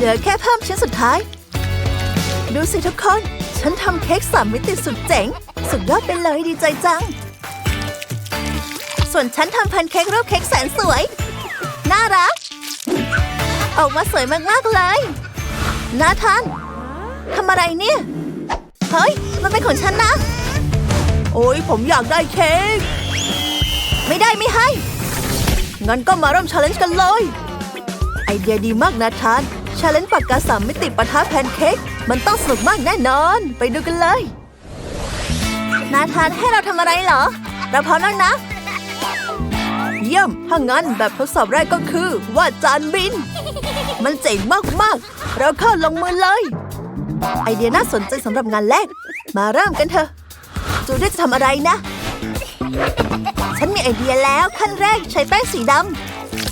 เหลือแค่เพิ่มชิ้นสุดท้าย ดูสิทุกคน ฉันทำเค้กสามมิติสุดเจ๋ง สุดยอดไปเลยดีใจจัง ส่วนฉันทำแพนเค้กรูปเค้กแสนสวย น่ารัก ออกมาสวยมากๆเลยนาธานทำอะไรเนี่ย เฮ้ย มันเป็นของฉันนะ โอ้ยผมอยากได้เค้ก ไม่ได้ไม่ให้ งั้นก็มาเริ่มชาเลนจ์กันเลย ไอเดียดีมากนาธาน ชาเลนจ์ปากกาสามมิติปะทะแพนเค้กมันต้องสนุกมากแน่นอน ไปดูกันเลย นาธานให้เราทำอะไรเหรอ เราพร้อมแล้วนะ เยี่ยม ถ้างั้นแบบทดสอบแรกก็คือวาดจานบิน มันเจ๋งมากๆ เราเข้าลงมือเลย ไอเดียน่าสนใจสำหรับงานแรก มาเริ่มกันเถอะ จูดี้จะทำอะไรนะ ฉันมีไอเดียแล้วขั้นแรกใช้แป้งสีด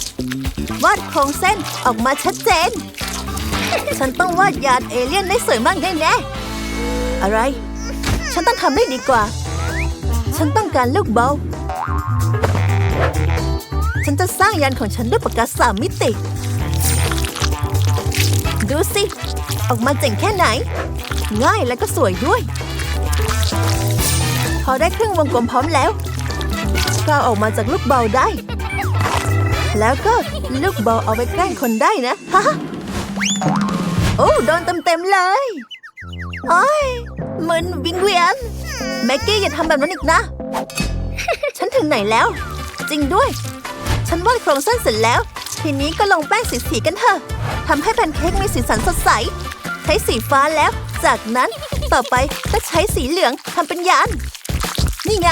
ำวาดโครงเส้นออกมาชัดเจน ฉันต้องวาดยานเอเลี่ยนได้สวยมากแน่ๆอะไร ฉันต้องทำได้ดีกว่า ฉันต้องการลูกเบา ฉันจะสร้างยานของฉันด้วยปากกาสามมิติ ดูสิ ออกมาเจ๋งแค่ไหน ง่ายและก็สวยด้วย พอได้ครึ่งวงกลมพร้อมแล้วก็เอาออกมาจากลูกเบาได้ แล้วก็ลูกเบาเอาไปแกล้งคนได้นะฮะ โอ้โดนเต็มๆเลยโอ้ยมึนวิงเวียนแม็กกี้อย่าทำแบบนั้นอีกนะ ฉันถึงไหนแล้ว จริงด้วย ฉันวาดโครงเส้นเสร็จแล้ว ทีนี้ก็ลงแป้งสีๆกันเถอะทำให้แพนเค้กมีสีสันสดใส ใช้สีฟ้าแล้ว จากนั้นต่อไปก็ใช้สีเหลืองทำเป็นยาน นี่ไง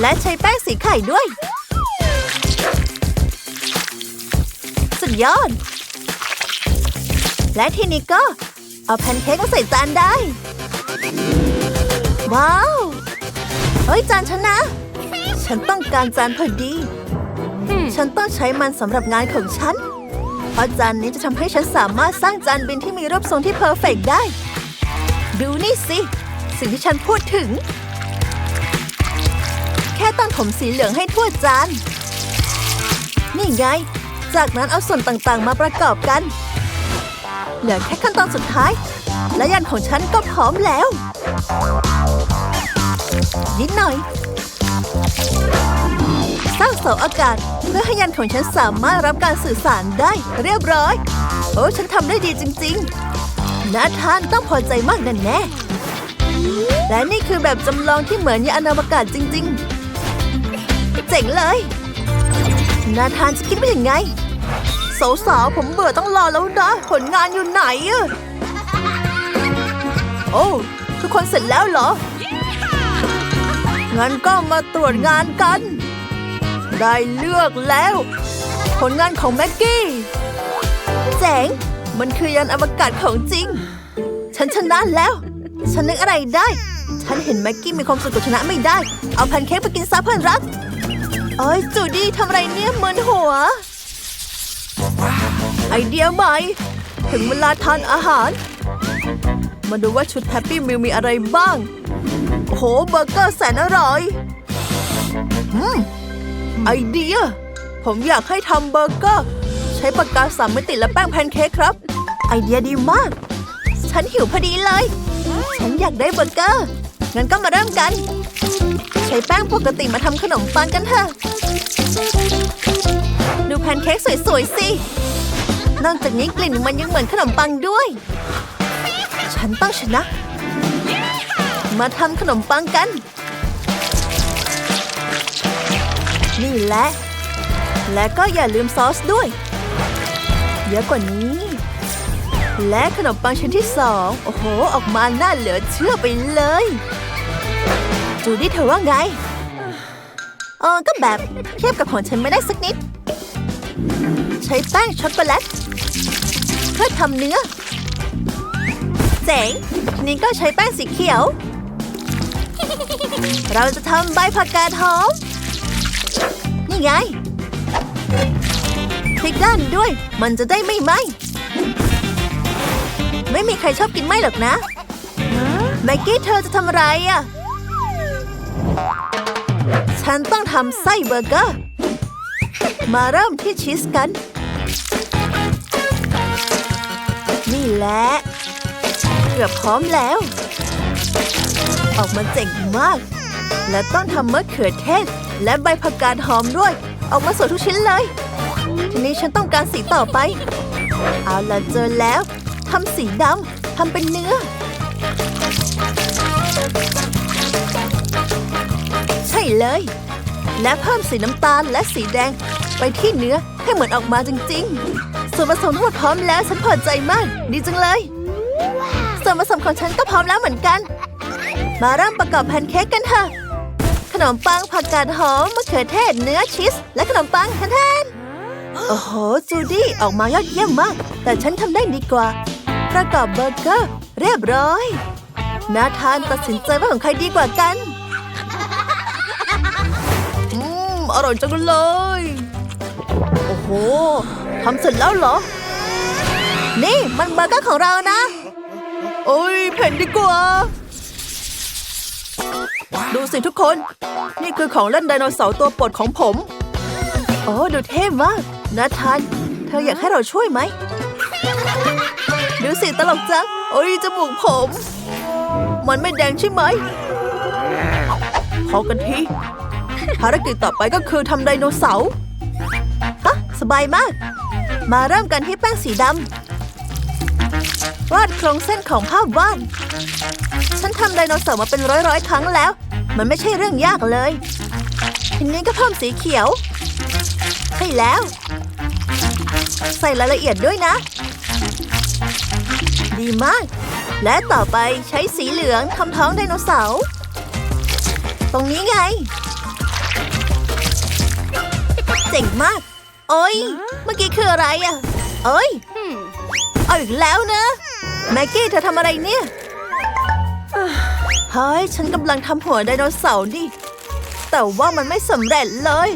และใช้แป้งสีไข่ด้วย ยอด และทีนี้ก็ เอาแพนเค้กมาใส่จานได้ ว้าว เฮ้ยจานฉันนะ ฉันต้องการจานพอดี ฉันต้องใช้มันสำหรับงานของฉัน เพราะจานนี้จะทำให้ฉันสามารถสร้างจานบินที่มีรูปทรงที่เพอร์เฟกต์ได้ ดูนี่สิ สิ่งที่ฉันพูดถึง แค่ต้องถมสีเหลืองให้ทั่วจานนี่ไง จากนั้นเอาส่วนต่างๆ มาประกอบกัน เหลือแค่ขั้นตอนสุดท้าย และยันของฉันก็พร้อมแล้ว นิดหน่อยสร้างเสาอากาศ เพื่อให้ยันของฉันสามารถรับการสื่อสารได้เรียบร้อย โอ้ฉันทำได้ดีจริงๆนาธานต้องพอใจมากแน่แน่และนี่คือแบบจำลองที่เหมือนยานอวกาศจริง ๆ เจ๋งเลย นาธานจะคิดว่าอยังไง สาวๆผมเบื่อต้องรอแล้วนะ ผลงานอยู่ไหนอะโอ้ทุกคนเสร็จแล้วเหรอ งั้นก็มาตรวจงานกัน ได้เลือกแล้ว ผลงานของแม็กกี้เจ๋งมันคือยานอวกาศของจริง ฉันชนะแล้ว ฉันนึกอะไรได้ ฉันเห็นแม็กกี้มีความสุขกับชนะไม่ได้ เอาแพนเค้กไปกินซะเพื่อนรัก เอ้ยจูดี้ทำอะไรเนี่ยมึนหัว ไอเดียใหม่ ถึงเวลาทานอาหาร มาดูว่าชุดแฮปปี้มิลมีอะไรบ้างโอ้โหเบอร์เกอร์แสนอร่อยอืมไอเดีย ผมอยากให้ทำเบอร์เกอร์ ใช้ปากกาสามมิติและแป้งแพนเค้กครับ ไอเดียดีมาก ฉันหิวพอดีเลย ฉันอยากได้เบอร์เกอร์ งั้นก็มาเริ่มกัน ใช้แป้งปกติมาทำขนมปังกันเถอะ แพนเค้กสวยๆสิ นอกจากนี้กลิ่นมันยังเหมือนขนมปังด้วย ฉันต้องชนะ มาทำขนมปังกัน นี่แหละ และก็อย่าลืมซอสด้วย เยอะกว่านี้ และขนมปังชิ้นที่สอง โอ้โห ออกมาน่าเหลือเชื่อไปเลย จูดี้เธอว่าไงเออก็แบบเทียบกับของฉันไม่ได้สักนิด ใช้แป้งช็อกโกแลตเพื่อทำเนื้อ เจ๋งนี้ก็ใช้แป้งสีเขียว เราจะทำใบผักกาดหอม นี่ไงพลิกด้านด้วย มันจะได้ไม่ไหม ไม่มีใครชอบกินไหมหรอกนะแม็กกี้เธอจะทำอะไรอะ ฉันต้องทำไส้เบอร์เกอร์ มาเริ่มที่ชีสกัน แหละเกือบพร้อมแล้ว ออกมาเจ๋งมาก และต้องทำมะเขือเทศ และใบผักกาดหอมด้วย ออกมาสวยทุกชิ้นเลย ทีนี้ฉันต้องการสีต่อไป เอาละเจอแล้วทำสีดำทำเป็นเนื้อ ใช่เลย และเพิ่มสีน้ำตาลและสีแดงไปที่เนื้อให้เหมือนออกมาจริง ๆ ส่วนผสมทั้งหมดพร้อมแล้วฉันพอใจมาก ดีจังเลย ส่วนผสมของฉันก็พร้อมแล้วเหมือนกัน มาเริ่มประกอบแพนเค้กกันเถอะ ขนมปังผักกาดหอมมะเขือเทศเนื้อชีส และขนมปังแทนๆโอ้โหจูดี้ออกมายอดเยี่ยมมาก แต่ฉันทำได้ดีกว่า ประกอบเบอร์เกอร์ เรียบร้อยนาธานตัดสินใจว่าของใครดีกว่ากันอืมอร่อยจังเลย โอ้โห ทำเสร็จแล้วเหรอ นี่มันเบอร์เกอร์ของเรานะ โอ้ยเพ่นดีกว่า ดูสิทุกคน นี่คือของเล่นไดโนเสาร์ตัวโปรดของผม โอ้ดูเท่มากนาธานเธออยากให้เราช่วยไหมดูสิตลกจังโอ้ยจมูกผม มันไม่แดงใช่ไหมขอกันทีภารกิจต่อไปก็คือทำไดโนเสาร์ฮะสบายมาก มาเริ่มกันที่แป้งสีดำวาดโครงเส้นของภาพวาด ฉันทำไดโนเสาร์มาเป็นร้อยร้อยๆ ครั้งแล้ว มันไม่ใช่เรื่องยากเลย ทีนี้ก็เพิ่มสีเขียว ใช่แล้ว ใส่รายละเอียดด้วยนะ ดีมาก และต่อไปใช้สีเหลืองทำท้องไดโนเสาร์ ตรงนี้ไง เจ๋งมาก โอ้ยเมื่อกี้คืออะไรอะเอ้ยเอาอีกแล้วนะแม็กกี้เธอทำอะไรเนี่ยเฮ้ยฉันกำลังทำหัวไดโนเสาร์ดิแต่ว่ามันไม่สำเร็จเลย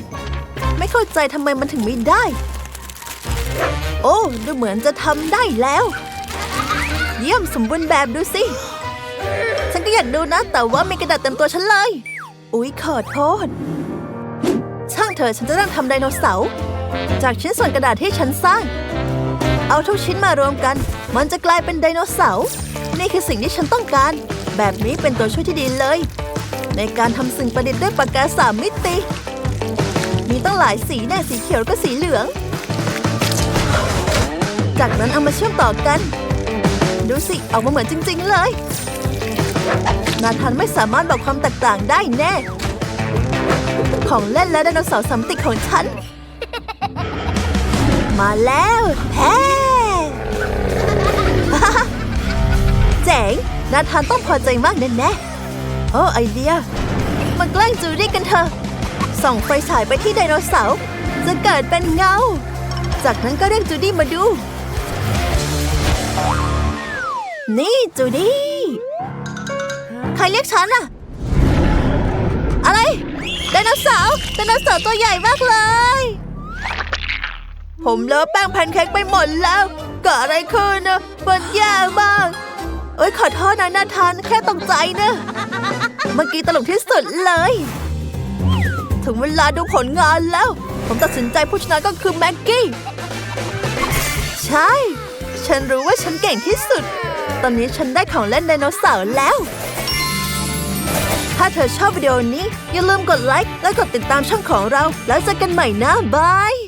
ไม่เข้าใจทำไมมันถึงไม่ได้ โอ้ดูเหมือนจะทำได้แล้ว เยี่ยมสมบูรณ์แบบดูสิ ฉันก็อยากดูนะ แต่ว่ามีกระดาษเต็มตัวฉันเลย อุ๊ยขอโทษช่างเถอฉันจะเริ่มทำไดโนเสาร์ จากชิ้นส่วนกระดาษที่ฉันสร้าง เอาทุกชิ้นมารวมกัน มันจะกลายเป็นไดโนเสาร์นี่คือสิ่งที่ฉันต้องการ แบบนี้เป็นตัวช่วยที่ดีเลย ในการทำสิ่งประดิษฐ์ด้วยปากกาสามมิติ มีตั้งหลายสีแน่สีเขียวก็สีเหลือง จากนั้นเอามาเชื่อมต่อกัน ดูสิออกมาเหมือนจริง ๆ เลยนาธานไม่สามารถบอกความแตกต่างได้แน่ ของเล่นและไดโนเสาร์สามมิติของฉัน มาแล้วแพ้เจ๋งนาธานต้องพอใจมากแน่ๆโอ้ไอเดีย มาแกล้งจูดี้กันเถอะ ส่องไฟฉายไปที่ไดโนเสาร์จะเกิดเป็นเงา จากนั้นก็เรียกจูดี้มาดู นี่จูดี้ ใครเรียกฉันอะอะไร ไดโนเสาร์ไดโนเสาร์ตัวใหญ่มากเลย ผมเลอะแป้งแพนเค้กไปหมดแล้วเกิดอะไรขึ้นนะมันแย่มาก เอ้ยขอโทษนะนาธานแค่ตกใจนะเมื่อกี้ตลกที่สุดเลย ถึงเวลาดูผลงานแล้ว ผมตัดสินใจผู้ชนะก็คือแม็กกี้ ใช่ ฉันรู้ว่าฉันเก่งที่สุด ตอนนี้ฉันได้ของเล่นไดโนเสาร์แล้ว ถ้าเธอชอบวิดีโอนี้ อย่าลืมกดไลค์และกดติดตามช่องของเรา แล้วเจอกันใหม่นะบาย